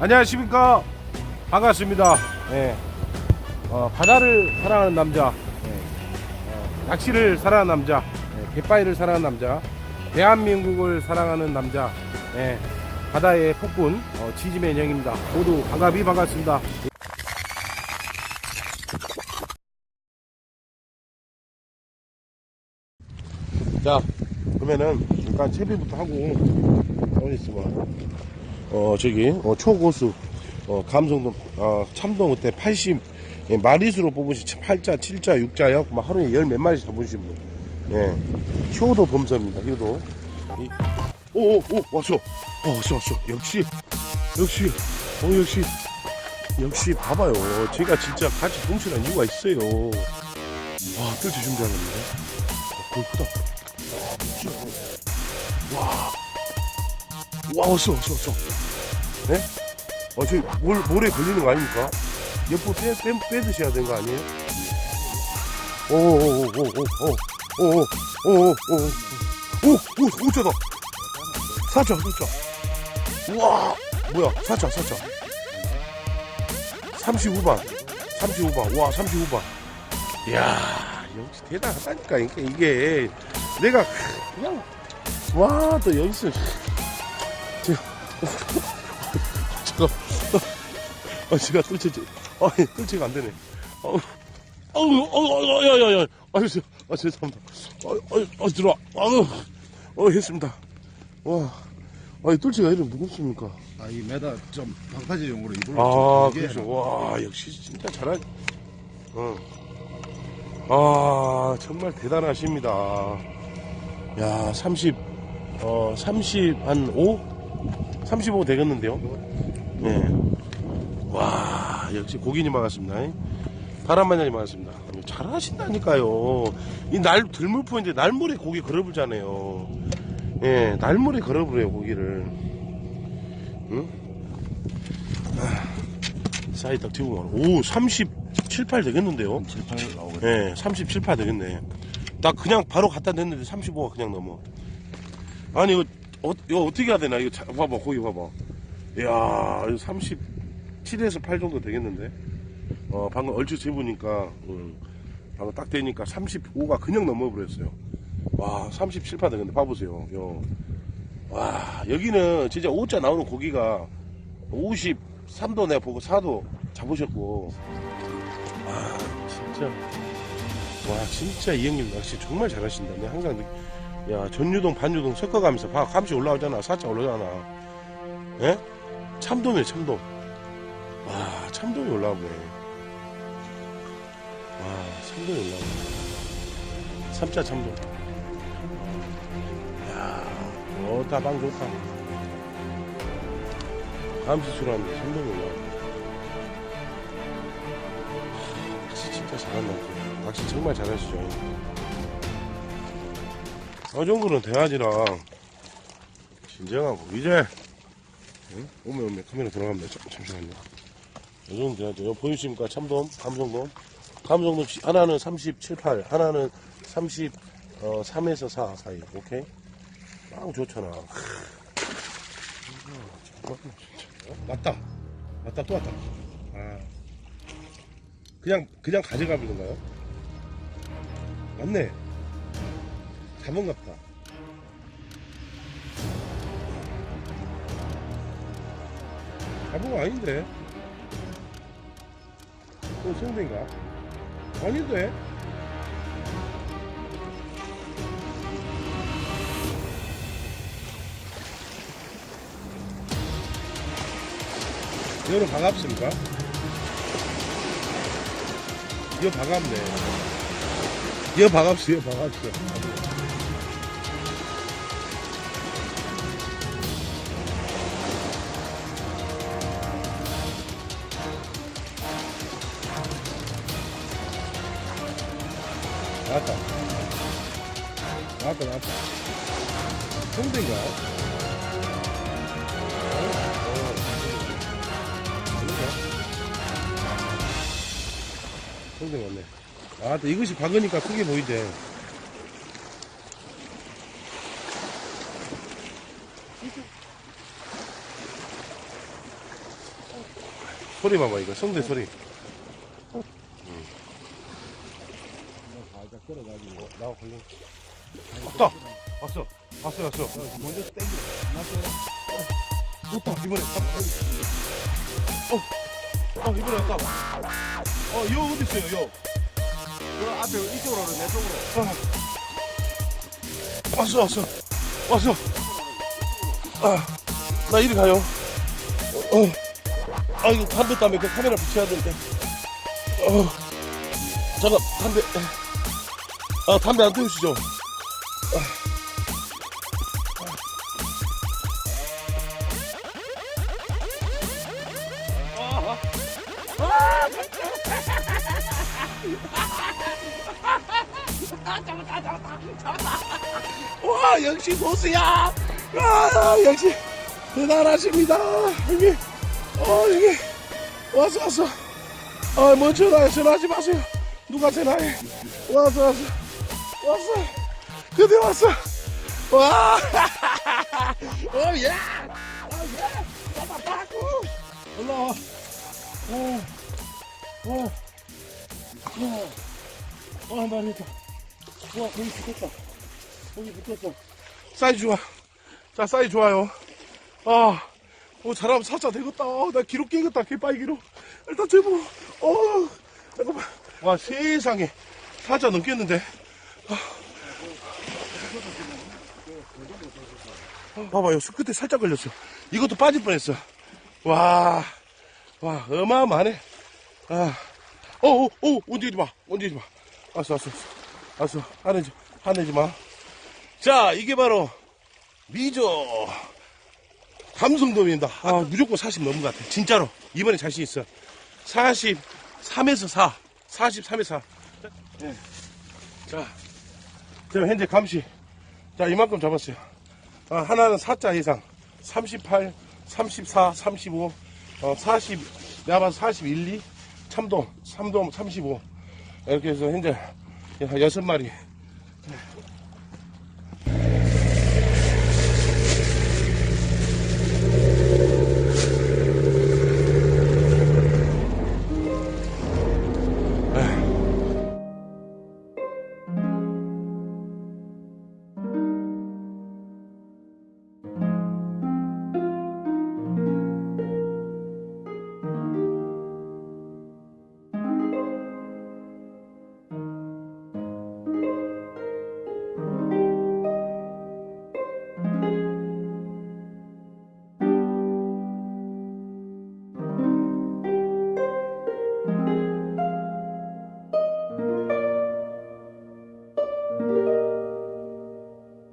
안녕하십니까 반갑습니다 예. 어, 바다를 사랑하는 남자 예. 어, 낚시를 사랑하는 남자 예. 갯바위를 사랑하는 남자 대한민국을 사랑하는 남자 예. 바다의 폭군 어, 지지맨 형입니다 모두 반갑이 반갑습니다 자 그러면은 일단 채비부터 하고 어디 있어봐 어 저기 어, 초고수 어 감성동 어 참동 그때 80 예, 마리수로 뽑으신 8자 7자 6자요 막 하루에 열 몇 마리씩 잡으신 분 예. 효도 범서입니다 효도. 이- 오 오 오 왔어. 어 왔어 왔어. 역시 역시 어 역시 역시 봐봐요. 제가 진짜 같이 동치는 이유가 있어요. 와 뜰채 준비하는데 어, 거의 크다. 와 왔어 왔어 왔어 네? 어, 저기, 몰, 모래 걸리는 거 아닙니까? 옆으로 빼, 빼, 빼드셔야 되는 거 아니에요? 오오오오오오오오오오오오 오자다 사자 사자 우와 뭐야 사자 사자 35반 35반 와 35반 이야 역시 대단하다니까 이게, 이게 내가 그냥 와또 여기서 제가 아 제가 뚫지 아 뚫지가 안 되네 어우 어우 어우 야 야 야 아유 저- 아 죄송합니다 아유 아 들어와 아유 어 했습니다 와 아이 뚫지가 이렇게 무겁습니까 아, 이 메다 좀 방파제용으로 입을 아좀 길게 그렇죠 와 역시 진짜 잘하 어아 정말 대단하십니다 야 30, 어, 30, 한 5? 35 되겠는데요? 네. 와, 역시 고기님 반갑습니다. 바람마녀님 반갑습니다. 잘하신다니까요. 이 날, 들물포인데 날물에 고기 걸어보잖아요. 예, 날물에 걸어보래요, 고기를. 응? 아, 사이 딱 튀고 가라. 오, 37, 8 되겠는데요? 7, 8 나오거든. 예, 37, 8 되겠네. 나 그냥 바로 갖다 냈는데 35가 그냥 넘어. 아니, 이거, 어, 이거 어떻게 해야 되나? 이거 자, 봐봐, 거기 봐봐. 이야, 이거 37에서 8 정도 되겠는데? 어, 방금 얼추 재보니까, 음, 방금 딱 되니까 35가 그냥 넘어버렸어요. 와, 37, 8 되겠네. 봐보세요. 요. 와, 여기는 진짜 5자 나오는 고기가 53도 내가 보고 4도 잡으셨고, 와, 진짜. 와 진짜 이 형님 낚시 정말 잘하신다. 내가 항상 느- 야 전유동 반유동 섞어가면서 봐 감시 올라오잖아 살짝 올라오잖아. 예? 참돔이에요 참돔. 와 참돔이 올라오네. 와 참돔이 올라오네. 삼자 참돔. 야 좋다 방 좋다. 감시 출하는데 참돔이 올라오네. 낚시 진짜 잘한다. 낚시 정말 잘하시죠. 어 정도는 돼야지랑 진정하고 이제 응? 오면 오면 카메라 들어갑니다. 잠- 잠시만요. 이 정도 돼야죠. 여기 보이십니까? 참돔, 감성돔. 감성돔 시- 하나는 37, 8, 하나는 30, 어, 3에서 4 사이. 오케이? 딱 좋잖아. 맞다. 맞다. 또 왔다. 아. 그냥 그냥 가져가 버리는가요? 맞네. 잡은 같다. 거 아닌데? 또 성대인가? 아닌데? 여러분 반갑습니까? 이거 반갑네. 이거 반갑어, 이거 반갑어. 나왔다. 나왔다, 나왔다. 성대인가? 어, 성대 맞네. 아, 또 이것이 박으니까 크게 보이대. 소리 봐봐, 이거. 성대 소리. 살짝 끌어가지고. 나와, 걸려. 왔다! 왔어. 왔어, 왔어. 먼저 땡겨. 왔다, 이번에. 어, 어, 이번에 왔다. 어, 여 어디 있어요, 여? 그 앞에 이쪽으로 내 쪽으로. 왔어, 왔어. 왔어. 아, 나 이리 가요. 어, 어. 아, 이거 담배 때문에 그 카메라 붙여야 되는데. 어, 잠깐, 담배. 아, 담배 안 태우시죠? 와, 역시 보스야! 아, 역시 대단하십니다. 여기, 어, 여기, 왔어, 왔어. 아, 뭐 전화해, 전화하지 마세요. 누가 전화해. 왔어, 왔어. 왔어. 드디어 왔어. 와! 어, 야! 어, 야! 잡았다고! 올라와. 어, 어, 어, 어, 말했다. 와, 거기 붙었다. 거기 붙었어. 사이즈 좋아. 자, 사이즈 좋아요. 아, 어, 잘하면 사자 되겠다. 어, 나 기록 깨겠다. 개빠이기로. 일단 제보. 어, 잠깐만. 와, 세상에. 사자 넘겠는데. 봐봐요. 수 끝에 살짝 걸렸어. 이것도 빠질 뻔했어. 와, 와, 어마어마하네. 아, 어, 어, 어, 움직이지 마. 움직이지 마. 왔어, 왔어, 왔어. 왔어. 화내지, 화내지 마. 자, 이게 바로 미조 감성돔입니다. 아, 무조건 40 넘은 것 같아. 진짜로. 이번에 자신 있어. 43에서 4. 43에서 4. 자, 예. 자, 지금 현재 감시. 자, 이만큼 잡았어요. 아, 하나는 4자 이상. 38, 34, 35, 어, 40, 내가 봐서 41, 2, 참돔, 3돔 35. 이렇게 해서 현재 한 6마리